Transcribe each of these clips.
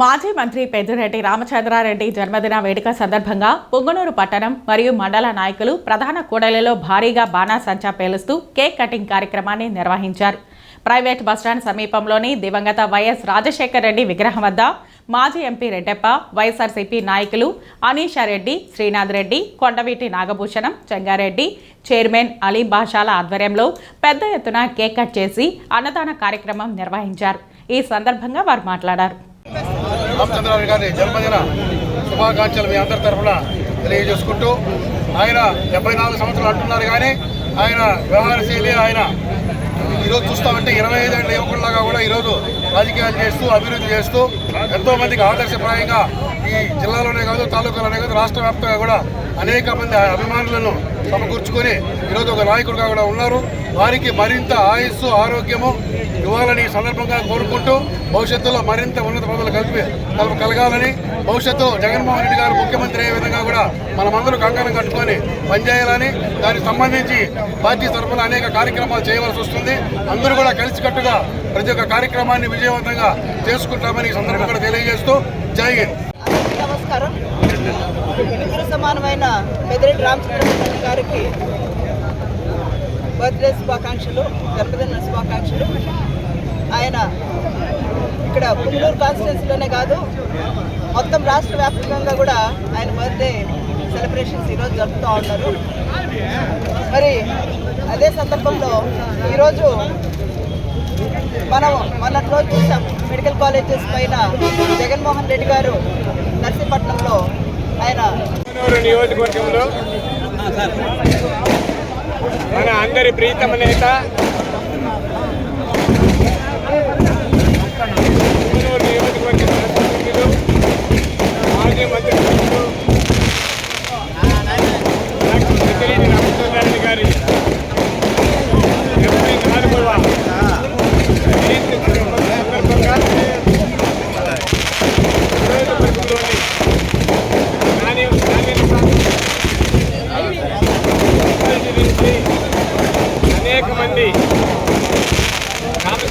మాజీ మంత్రి పెద్దిరెడ్డి రామచంద్రారెడ్డి జన్మదిన వేడుక సందర్భంగా పొంగనూరు పట్టణం మరియు మండల నాయకులు ప్రధాన కూడలిలో భారీగా బాణాసంచా పేలుస్తూ కేక్ కటింగ్ కార్యక్రమాన్ని నిర్వహించారు. ప్రైవేట్ బస్టాండ్ సమీపంలోని దివంగత వైఎస్ రాజశేఖర రెడ్డి విగ్రహం వద్ద మాజీ ఎంపీ రెడ్డప్ప వైఎస్ఆర్సీపీ నాయకులు అనీషారెడ్డి శ్రీనాథ్ రెడ్డి కొండవీటి నాగభూషణం చెంగారెడ్డి చైర్మన్ అలీ బాషాల ఆధ్వర్యంలో పెద్ద ఎత్తున కేక్ కట్ చేసి అన్నదాన కార్యక్రమం నిర్వహించారు. ఈ సందర్భంగా వారు మాట్లాడారు. రామచంద్రరావు గారి జన్మదిన శుభాకాంక్షలు మీ అందరి తరఫున తెలియజేసుకుంటూ ఆయన డెబ్బై నాలుగు సంవత్సరాలు అంటున్నారు కానీ ఆయన వ్యవహార శైలి ఆయన ఈరోజు చూస్తామంటే ఇరవై ఐదేళ్ళ యువకుల్లాగా కూడా ఈరోజు రాజకీయాలు చేస్తూ అభివృద్ధి చేస్తూ ఎంతోమందికి ఆదర్శప్రాయంగా జిల్లాలోనే కాదు తాలూకాలోనే కాదు రాష్ట్ర వ్యాప్తంగా కూడా అనేక మంది అభిమానులను సమకూర్చుకొని ఈరోజు ఒక నాయకుడిగా కూడా ఉన్నారు. వారికి మరింత ఆయుస్సు ఆరోగ్యము ఇవ్వాలని ఈ సందర్భంగా కోరుకుంటూ భవిష్యత్తులో మరింత ఉన్నత పదవులు కలిపి కలుపు కలగాలని భవిష్యత్తులో జగన్మోహన్ రెడ్డి గారు ముఖ్యమంత్రి అయ్యే విధంగా కూడా మనమందరూ కంకణం కట్టుకొని పనిచేయాలని దానికి సంబంధించి పార్టీ తరఫున అనేక కార్యక్రమాలు చేయవలసి వస్తుంది. అందరూ కూడా కలిసికట్టుగా ప్రతి ఒక్క కార్యక్రమాన్ని విజయవంతంగా చేసుకుంటామని ఈ సందర్భంగా తెలియజేస్తూ జై హింద్. నమస్కారం. సమానమైన పెదిరెడ్డి రామచంద్రరావు గారికి బర్త్డే శుభాకాంక్షలు జన్మదిన శుభాకాంక్షలు. ఆయన ఇక్కడ పుంగూరు కాన్స్టిట్యున్సీలోనే కాదు మొత్తం రాష్ట్ర వ్యాప్తంగా కూడా ఆయన బర్త్డే సెలబ్రేషన్స్ ఈరోజు జరుపుతూ ఉన్నారు. మరి అదే సందర్భంలో ఈరోజు మనం మొన్నటి రోజు చూసాం మెడికల్ కాలేజెస్ పైన జగన్మోహన్ రెడ్డి గారు మచిలీపట్నంలో ఆయన నియోజకవర్గంలో మన అందరి ప్రీతమ నేత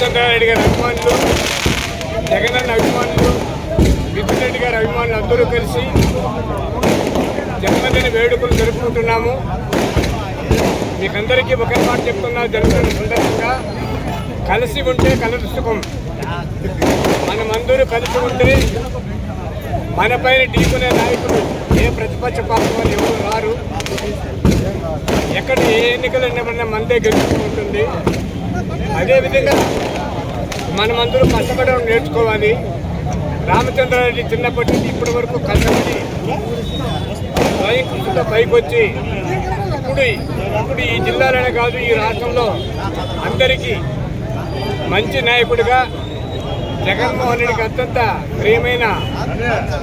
రామచంద్రారెడ్డి గారి అభిమానులు జగనన్న అభిమానులు మిథున్ రెడ్డి గారి అభిమానులు అందరూ కలిసి జన్మదిన వేడుకలు జరుపుకుంటున్నాము. మీకందరికీ ఒకే మాట చెప్తున్నా జన్మదిన సందర్భంగా కలిసి ఉంటే కలదు సుఖం. మనమందరూ కలిసి ఉంటే మన పైన ఢీకునే నాయకులు ఏ ప్రతిపక్ష పార్టీ వాళ్ళు ఎవరు రారు. ఎక్కడ ఏ ఎన్నికలు ఉన్నప్పుడైనా మనదే గెలుచుకుంటుంది అదేవిధంగా మనమందరూ కష్టపడడం నేర్చుకోవాలి. రామచంద్రారెడ్డి చిన్నప్పటి నుంచి ఇప్పటి వరకు కష్టపడి స్వయం కృషితో పైకి వచ్చి ఇప్పుడు ఇప్పుడు ఈ జిల్లాలోనే కాదు ఈ రాష్ట్రంలో అందరికీ మంచి నాయకుడిగా జగన్మోహన్ రెడ్డికి అత్యంత ప్రియమైన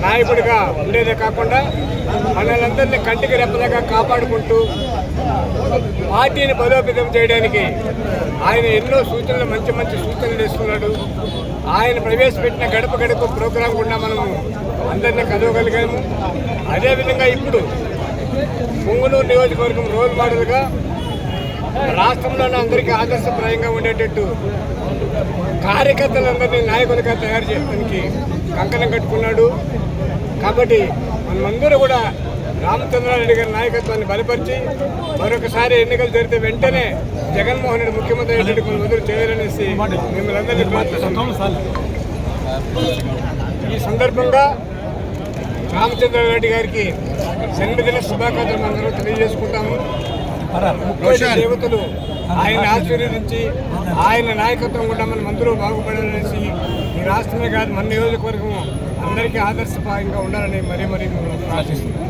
నాయకుడిగా ఉండేదే కాకుండా మనలందరినీ కంటికి రెప్పలాగా కాపాడుకుంటూ పార్టీని బలోపేతం చేయడానికి ఆయన ఎన్నో సూచనలు మంచి మంచి సూచనలు చేస్తున్నాడు. ఆయన ప్రవేశపెట్టిన గడప గడప ప్రోగ్రాం కూడా మనము అందరినీ కలవగలిగాము. అదేవిధంగా ఇప్పుడు పొంగునూరు నియోజకవర్గం రోల్ మోడల్గా రాష్ట్రంలోనే అందరికీ ఆదర్శప్రాయంగా ఉండేటట్టు కార్యకర్తలందరినీ నాయకులుగా తయారు చేయడానికి కంకణం కట్టుకున్నాడు. కాబట్టి మనమందరూ కూడా రామచంద్రారెడ్డి గారి నాయకత్వాన్ని బలపరిచి మరొకసారి ఎన్నికలు జరిగితే వెంటనే జగన్మోహన్ రెడ్డి ముఖ్యమంత్రి అయ్యేటట్టు కొన్ని మొదలు చేయాలనేసి మిమ్మల్ని ఈ సందర్భంగా రామచంద్రారెడ్డి గారికి జన్మదిన శుభాకాంక్షలు అందరూ తెలియజేసుకుంటాము. దేవతలు ఆయన ఆశీర్వదించి ఆయన నాయకత్వం కూడా మనం అందరూ బాగుపడాలనేసి ఈ రాష్ట్రమే కాదు మన నియోజకవర్గం అందరికీ ఆదర్శప్రాయంగా ఉండాలని మరీ మరీ మిమ్మల్ని ప్రార్థిస్తున్నాం.